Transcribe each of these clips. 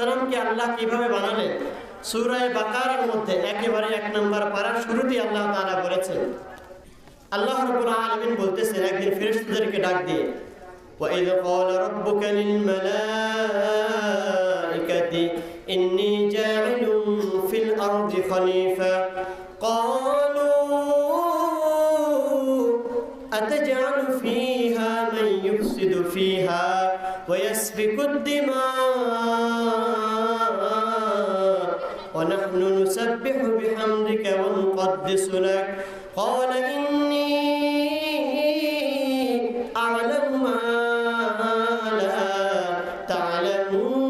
সালামকে আল্লাহ কিভাবে বানালেন সুরায় বাকারার মধ্যে একেবারে এক নম্বর পাড়ার শুরুতেই আল্লাহ তাআলা বলেছেন আল্লাহ রাব্বুল আলামিন বলতেছেন একদিন ফেরেশতাদেরকে ডাক দিয়ে وإذ قال ربك للملائكة إني جاعل في الأرض خليفة قالوا أتجعل فيها من يفسد فيها ويسفك الدماء ونحن نسبح بحمدك ونقدس لك قال إني أعلم ما لا تعلمون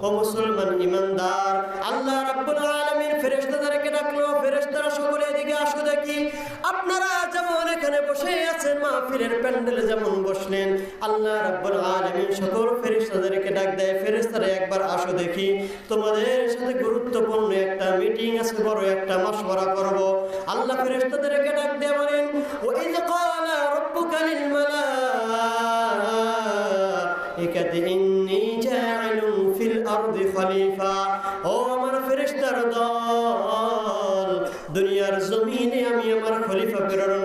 ও মুসলমান ইমানদার আল্লাহ রাব্বুল আলামিন ফেরেশতাদেরকে ডাকলো ফেরেশতারা সকলে এদিকে আসো দেখি আপনারা যেমন এখানে বসে আছেন মাহফিলের প্যান্ডেলে যেমন বসলেন। আল্লাহ রাব্বুল আলামিন সকল ফেরেশতাদেরকে ডাক দেয়, ফেরেশতারা একবার আসো দেখি। তোমাদের সাথে গুরুত্বপূর্ণ একটা মিটিং আছে, বড় একটা মাশওয়ারা করব। আল্লাহ ফেরেশতাদেরকে ডাক দিয়ে বলেন ওয়াইদ ক্বালা রাব্বুকা লিল মালাইকাতি ইন্নী জাইলুন ফিল আরদি খলিফা। ও আমার ফেরেশতার দল দুনিয়ার জমিনে আমি আমার খলিফা প্রেরণ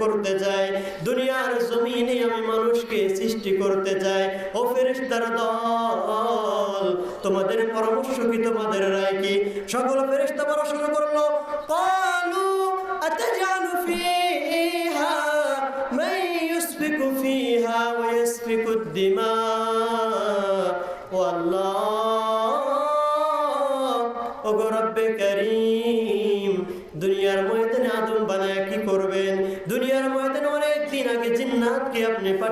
করতে যাই। দুনিয়ার জমিনে আমি মানুষকে সৃষ্টি করতে যাই। ও ফেরেস্তার দল, তোমাদের পরামর্শ কি, তোমাদের রায় কি? সকল ফেরেস্তা বলা শুরু করল, কালু আতাজানু ফিহা মাই ইউসফিকু ফিহা ওয়া ইউসফিকু দিমা।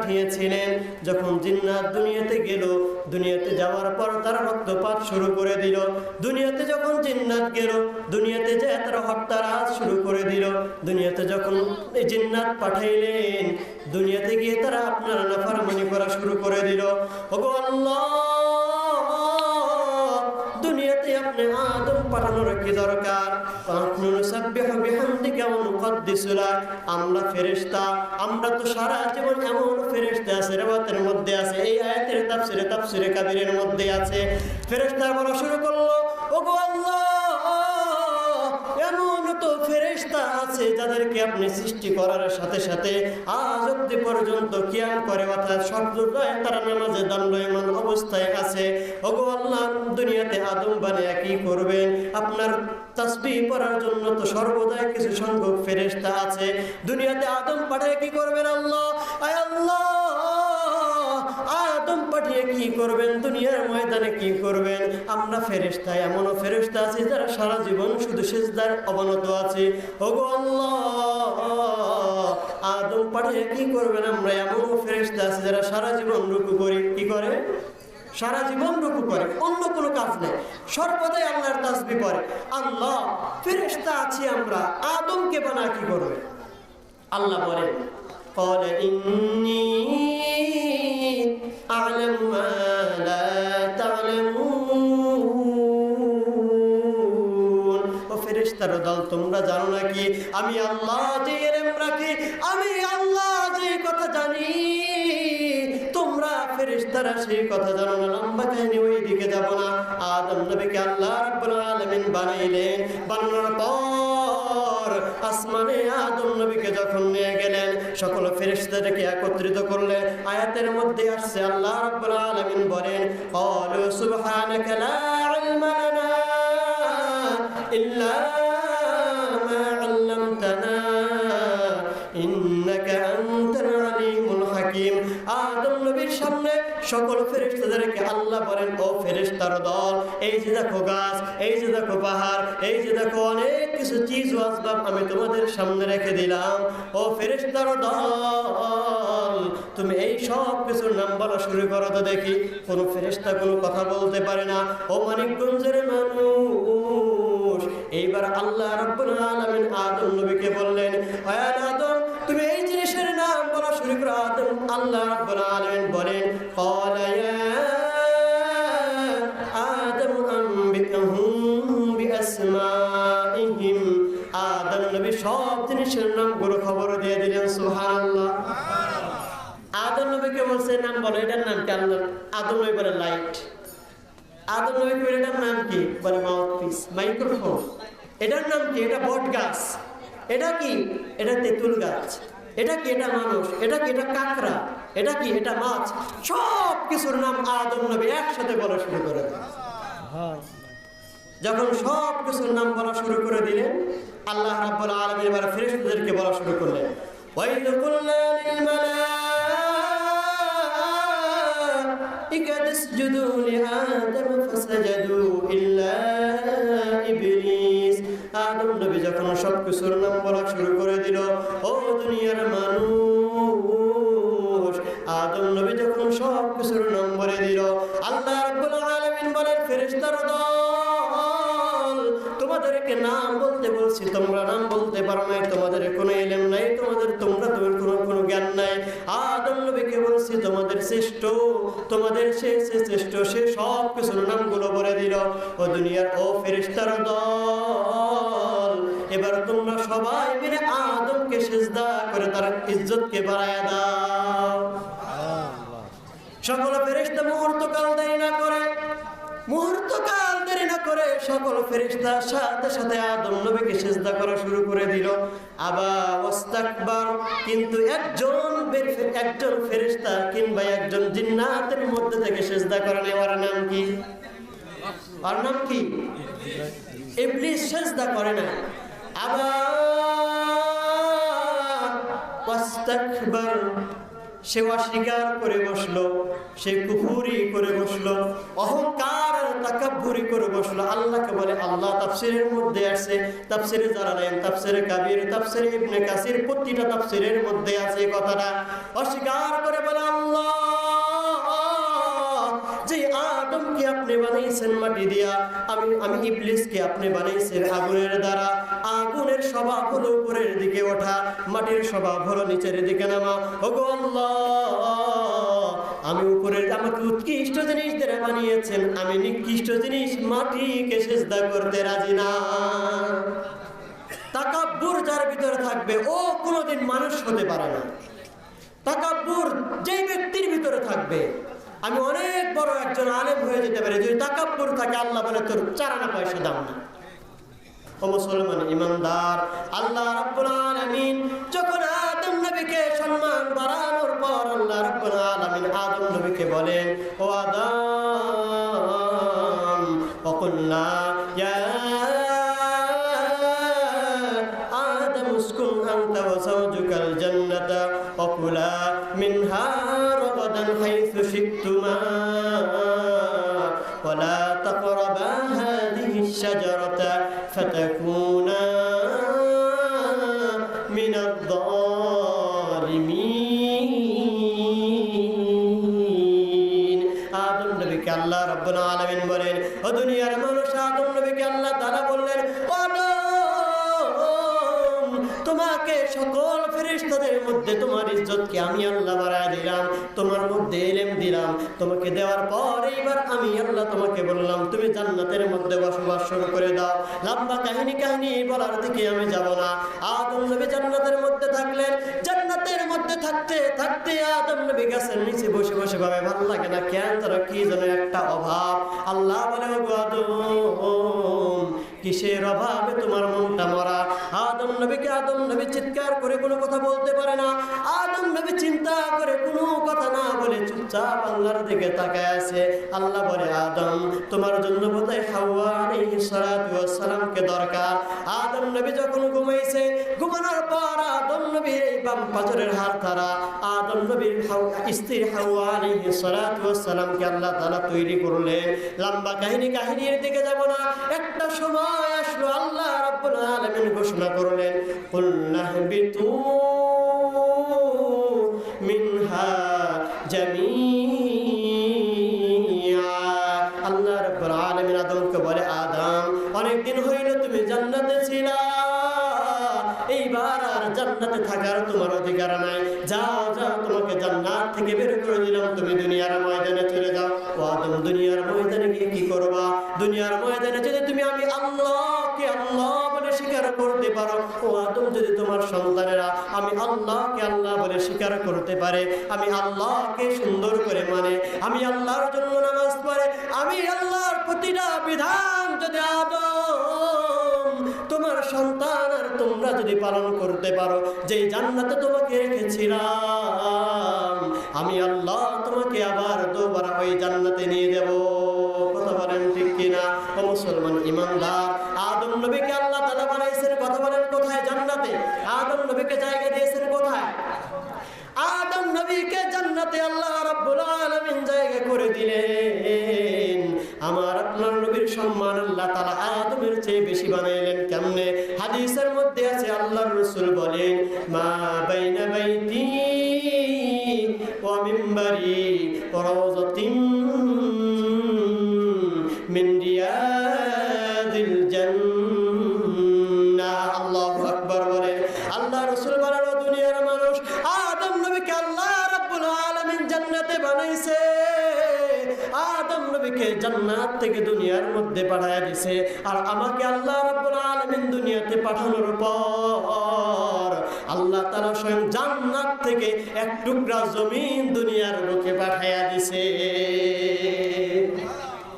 পাঠিয়েছিলেন। যখন জিন্নাত দুনিয়াতে গেল, দুনিয়াতে যাওয়ার পর তারা রক্তপাত শুরু করে দিল। দুনিয়াতে যখন জিন্নাত গেল, দুনিয়াতে যে তারা হত্যারাজ শুরু করে দিল। দুনিয়াতে যখন এই জিন্নাত পাঠাইলেন, দুনিয়াতে গিয়ে তারা আপনার নাফারমানি করা শুরু করে দিল। ওগো আল্লাহ! দুনিয়াতে আপনি আদম দরকার। আমরা আমরা তো সারা জীবন এমন আছে রেবাতের মধ্যে আছে। এই আয়াতের মধ্যে আছে। বলা শুরু করল আল্লাহ, এমন তো ফেরেশতা আছে যাদেরকে আপনি সৃষ্টি করার সাথে সাথে আজ অব্দি পর্যন্ত কিয়াম করে অর্থাৎ সর্বদাই তারা নামাজে দণ্ডয়মান অবস্থায় আছে। ওগো আল্লাহ দুনিয়াতে আদম বানিয়ে কি করবেন আপনার তাসবিহ পড়ার জন্য তো সর্বদাই কিছু সংখ্যক ফেরেশতা আছে। দুনিয়াতে আদম পাঠায় কি করবেন আল্লাহ? আয় আল্লাহ! আদম পাঠিয়ে কি করবেন? দুনিয়ার ময়দানে কি করবেন? আমরা ফেরেশতা, এমনও ফেরেশতা আছি যারা সারা জীবন শুধু সেজদার অবনত আছে। ওগো আল্লাহ! আদম পাঠিয়ে কি করবেন? আমরা এমনও ফেরেশতা আছি যারা সারা জীবন রুকু করি কি করে? সারা জীবন রুকু করে অন্য কোনো কাজ নেই সর্বদাই আল্লাহর তাসবি করে আল্লাহ ফেরেশতা আছি আমরা আদমকে বানা কি করবে আল্লাহ বলেন قال إني أعلم ما لا تعلمون ও ফেরেশতার দল তোমরা জানো নাকি আমি আল্লাহ যে এলেম রাখি আমি আল্লাহ যে কথা জানি তোমরা ফেরেশতারা সেই কথা লম্বা কাহিনী ওই দিকে যাব না। আদম নবীকে আল্লাহ রাব্বুল আলামিন বানাইলেন। বানানোর পর আসমানে আদম নবীকে যখন নিয়ে গেলেন, সকল ফেরেশতাদেরকে একত্রিত করলেন আয়াতের মধ্যে আসছে, আল্লাহ রাব্বুল আলামিন বলেন, ক্বালু সুবহানাকা লা ইলমা লানা ইল্লা আদম নবীর সামনে সকল ফেরেশতাদেরকে আল্লাহ বলেন, ও ফেরেশতার দল, এই যে দেখো গাছ, এই যে দেখো পাহাড়, এই যে দেখো অনেক কিছু চিজ আসবাব আমি তোমাদের সামনে রেখে দিলাম। ও ফেরেশতার দল, তুমি এই সব কিছুর নাম বলা শুরু করো তো দেখি। কোনো ফেরেশতা কোনো কথা বলতে পারে না। ও মানিকগঞ্জের মানুষ। এইবার আল্লাহ রাব্বুল আলামিন আদম নবীকে বললেন, আয়া ইব্রাহিম আল্লাহ রাব্বুল আলামিন বলেন আদম আনবিহুম বিআসমাইহিম আদম নবী সব জিনিসের নামগুলো খবর দিয়ে দিলেন সুবহানাল্লাহ আদম নবীকে বলছে নাম বলো এটার নাম কি আল্লাহ আদম বলে লাইট আদম নবী বলে নাম কি বলে মাউথপিস মাইক্রোফোন এটার নাম কি এটা বট এটা কি এটা তেঁতুল গাছ এটা কি এটা মানুষ? এটা কি এটা কাঁকড়া? এটা কি এটা মাছ? সব কিছুর নাম আদম নবী একসাথে বলা শুরু করে যখন সব কিছুর নাম বলা শুরু করে দিলেন, আল্লাহ রাব্বুল আলামিন ফেরেশতাদেরকে বলা শুরু করলেন। ওয়াইদ কুলনা লিল মালাইকাতি ইসজুদু লিআদম ফাসাজাদু ইল্লা আদম যখন সব কিছুর নাম বলা শুরু করে দিল, ও দুনিয়ার মানুষ, আদম নবী যখন সব কিছুর নাম বলে দিল, আল্লাহ বলেন, ফেরেশতার দল, তোমাদেরকে নাম বলতে বলছি, তোমরা নাম বলতে পারো তোমাদের কোনো এলেম নাই, তোমাদের তোমরা তোমার কোনো কোনো জ্ঞান নাই। আদম নবীকে বলছি, তোমাদের শ্রেষ্ঠ, তোমাদের সে শ্রেষ্ঠ, সে সব কিছুর নামগুলো বলে দিল। ও দুনিয়ার, ও ফেরেশতার দল এবার তোমরা সবাই মিলে আদমকে সেজদা করে তার ইজ্জতকে বাড়ায় দাও। সকল ফেরেশতা মুহূর্তকাল দেরি না করে, মুহূর্তকাল দেরি না করে সকল ফেরেশতা সাথে সাথে আদম নবীকে সেজদা করা শুরু করে দিল। আবার ওয়াস্তাকবার, কিন্তু একজন একজন ফেরেশতা কিংবা একজন জিন্নাতের মধ্যে থেকে সেজদা করে নেওয়ার নাম কি? আর নাম কি? ইবলিস সেজদা করে না। সে অস্বীকার করে বসল, সে কুফুরি করে বসল, অহংকার তাকাব্বুরি করে বসল। আল্লাহকে বলে, আল্লাহ তাফসিরের মধ্যে আছে, তাফসিরে জালালাইন তাফসিরে কাবির, তাফসিরে ইবনে কাসির, প্রতিটা তাফসিরের মধ্যে আছে কথাটা। অস্বীকার করে বলে, আল্লাহ! আদমকে আপনি বানাইছেন মাটি দিয়া? আমি আমি ইবলিসকে আপনি বানাইছেন আগুনের দ্বারা। আগুনের স্বভাব হলো উপরের দিকে ওঠা, মাটির স্বভাব হলো নিচের দিকে নামা। ওগো আল্লাহ, আমি উপরের, আমাকে উৎকৃষ্ট জিনিস দ্বারা বানিয়েছেন। আমি নিকৃষ্ট জিনিস মাটিকে সেজদা করতে রাজি না। তাকাব্বুর যার ভিতরে থাকবে, ও কোনোদিন মানুষ হতে পারে না। তাকাব্বুর যেই ব্যক্তির ভিতরে থাকবে আমি অনেক বড় একজন আলেম হয়ে যেতে পারি যদি তাকাব্বুর থাকে আল্লাহ বলে তোর চারানা পয়সা দাম না ও মুসলমান ইমানদার আল্লাহ রাব্বুল আলামিন যখন আদম নবীকে সম্মান বাড়ানোর পর আল্লাহ রাব্বুল আলামিন আদম নবীকে বলেন ও আদম وقلنا فتكونا মধ্যে তোমার ইজ্জতকে আমি আল্লাহ বাড়ায় দিলাম, তোমার মধ্যে এলেম দিলাম, তোমাকে দেওয়ার পর এইবার আমি আল্লাহ তোমাকে বললাম, তুমি জান্নাতের মধ্যে বসবাস শুরু করে দাও। লম্বা কাহিনী কাহিনী বলার দিকে আমি যাব না। আদম নবী জান্নাতের মধ্যে থাকলেন, জান্নাতের মধ্যে থাকতে থাকতে আদম নবী গাছের নিচে বসে বসে ভাবে, ভালো লাগে না কেন তারা কি যেন একটা অভাব। আল্লাহ বলে কিসের অভাবে তোমার মনটা মরা? নবীকে আদম নবী চিৎকার করে কোনো কথা বলতে পারে না। আদম নবী চিন্তা করে কোনো কথা না বলে চুপচাপ আল্লাহর দিকে তাকায় আছে। আল্লাহ বলে, আদম, তোমার জন্য বোধহয় হাওয়া সালামকে দরকার। আদম নবী যখন ঘুমাইছে, ঘুমানোর পর আদম এই বাম পাথরের হাত তারা আদম নবীর স্ত্রীর স্ত্রী হাওয়া আলাইহিস সালাতু আল্লাহ তাআলা তৈরি করলে লম্বা কাহিনী কাহিনীর দিকে যাব না। একটা সময় আসলো, আল্লাহ রাব্বুল আলামিন ঘোষণা করলেন, কুল নাহবিতু মিনহা থাকার তোমার অধিকার নাই। যাও যাও, তোমাকে জান্নাত থেকে বের করে দিলাম। তুমি দুনিয়ার ময়দানে চলে যাও। ও আদম, দুনিয়ার ময়দানে গিয়ে কি করবা? দুনিয়ার ময়দানে যদি তুমি আমি আল্লাহকে আল্লাহ বলে স্বীকার করতে পারো, ও আদম, যদি তোমার সন্তানেরা আমি আল্লাহকে আল্লাহ বলে স্বীকার করতে পারে, আমি আল্লাহকে সুন্দর করে মানে আমি আল্লাহর জন্য নামাজ পড়ে, আমি আল্লাহর প্রতিটা বিধান যদি আদম তোমার সন্তান আর তোমরা যদি পালন করতে পারো, যেই জান্নাতে তোমাকে রেখেছিলাম, আমি আল্লাহ তোমাকে আবার দুবার ওই জান্নাতে নিয়ে দেব কথা বলেন ঠিক কিনা? ও মুসলমান ইমানদার, আদম নবীকে আল্লাহ তাআলা বানাইছেন কথা বলেন কোথায়? জান্নাতে। আদম নবীকে জায়গা দিয়েছেন কোথায়? আদম নবীকে জান্নাতে আল্লাহ রাব্বুল আলামিন জায়গা করে দিলেন। আমার আপনার নবীর সম্মান আল্লাহ তালা আদমের চেয়ে বেশি বানাইলেন কেমনে? হাদিসের মধ্যে আছে, আল্লাহর রসুল বলেন, মা বাইনা বাইতি নবীকে জান্নাত থেকে দুনিয়ার মধ্যে পাঠায় দিছে। আর আমাকে আল্লাহ রাব্বুল আলামিন দুনিয়াতে পাঠানোর পর আল্লাহ তাআলা স্বয়ং জান্নাত থেকে এক টুকরা জমিন দুনিয়ার বুকে পাঠায়া দিছে।